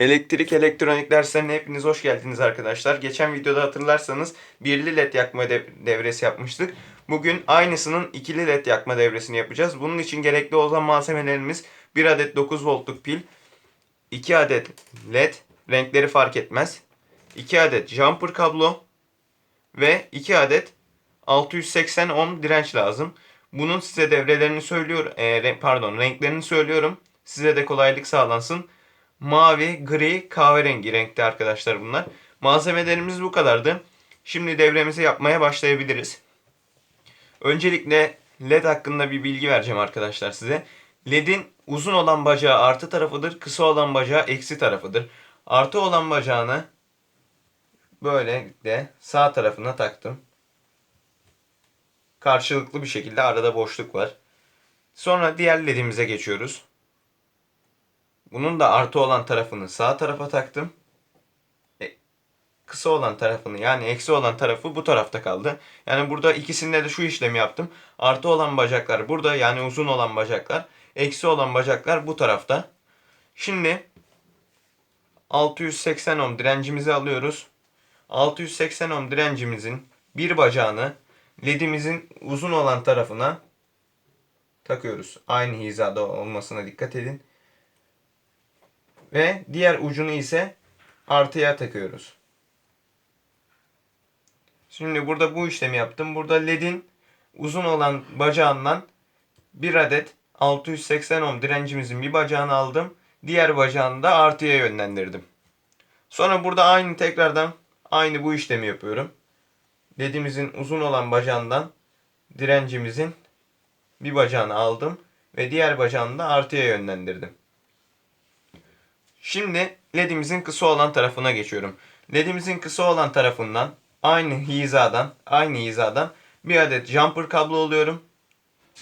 Elektrik elektronik derslerine hepiniz hoş geldiniz arkadaşlar. Geçen videoda hatırlarsanız birli led yakma dev- devresi yapmıştık. Bugün aynısının ikili led yakma devresini yapacağız. Bunun için gerekli olan malzemelerimiz 1 adet 9 voltluk pil, 2 adet led, renkleri fark etmez, 2 adet jumper kablo ve 2 adet 680 ohm direnç lazım. Bunun size devrelerini söylüyor, e, pardon renklerini söylüyorum. Size de kolaylık sağlansın. Mavi, gri, kahverengi renkte arkadaşlar bunlar. Malzemelerimiz bu kadardı. Şimdi devremizi yapmaya başlayabiliriz. Öncelikle LED hakkında bir bilgi vereceğim arkadaşlar size. LED'in uzun olan bacağı artı tarafıdır, kısa olan bacağı eksi tarafıdır. Artı olan bacağını böylelikle sağ tarafına taktım. Karşılıklı bir şekilde arada boşluk var. Sonra diğer ledimize geçiyoruz. Bunun da artı olan tarafını sağ tarafa taktım. E, kısa olan tarafını yani eksi olan tarafı bu tarafta kaldı. Yani burada ikisinde de şu işlemi yaptım. Artı olan bacaklar burada yani uzun olan bacaklar. Eksi olan bacaklar bu tarafta. Şimdi 680 ohm direncimizi alıyoruz. 680 ohm direncimizin bir bacağını ledimizin uzun olan tarafına takıyoruz. Aynı hizada olmasına dikkat edin. Ve diğer ucunu ise artıya takıyoruz. Şimdi burada bu işlemi yaptım. Burada ledin uzun olan bacağından bir adet 680 ohm direncimizin bir bacağını aldım. Diğer bacağını da artıya yönlendirdim. Sonra burada aynı tekrardan aynı bu işlemi yapıyorum. Ledimizin uzun olan bacağından direncimizin bir bacağını aldım ve diğer bacağını da artıya yönlendirdim. Şimdi ledimizin kısa olan tarafına geçiyorum. Ledimizin kısa olan tarafından aynı hizadan, aynı hizadan bir adet jumper kablo alıyorum.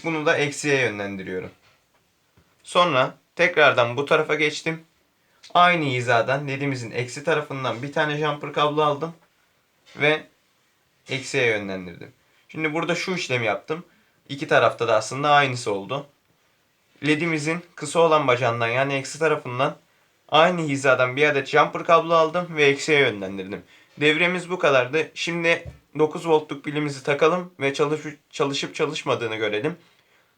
Bunu da eksiye yönlendiriyorum. Sonra tekrardan bu tarafa geçtim. Aynı hizadan ledimizin eksi tarafından bir tane jumper kablo aldım ve eksiye yönlendirdim. Şimdi burada şu işlemi yaptım. İki tarafta da aslında aynısı oldu. LED'imizin kısa olan bacağından yani eksi tarafından aynı hizadan bir adet jumper kablo aldım ve eksiye yönlendirdim. Devremiz bu kadardı. Şimdi 9 voltluk pilimizi takalım ve çalışıp çalışıp çalışmadığını görelim.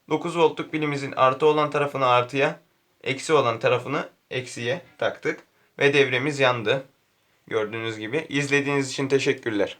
9 voltluk pilimizin artı olan tarafını artıya, eksi olan tarafını eksiye taktık ve devremiz yandı. Gördüğünüz gibi. İzlediğiniz için teşekkürler.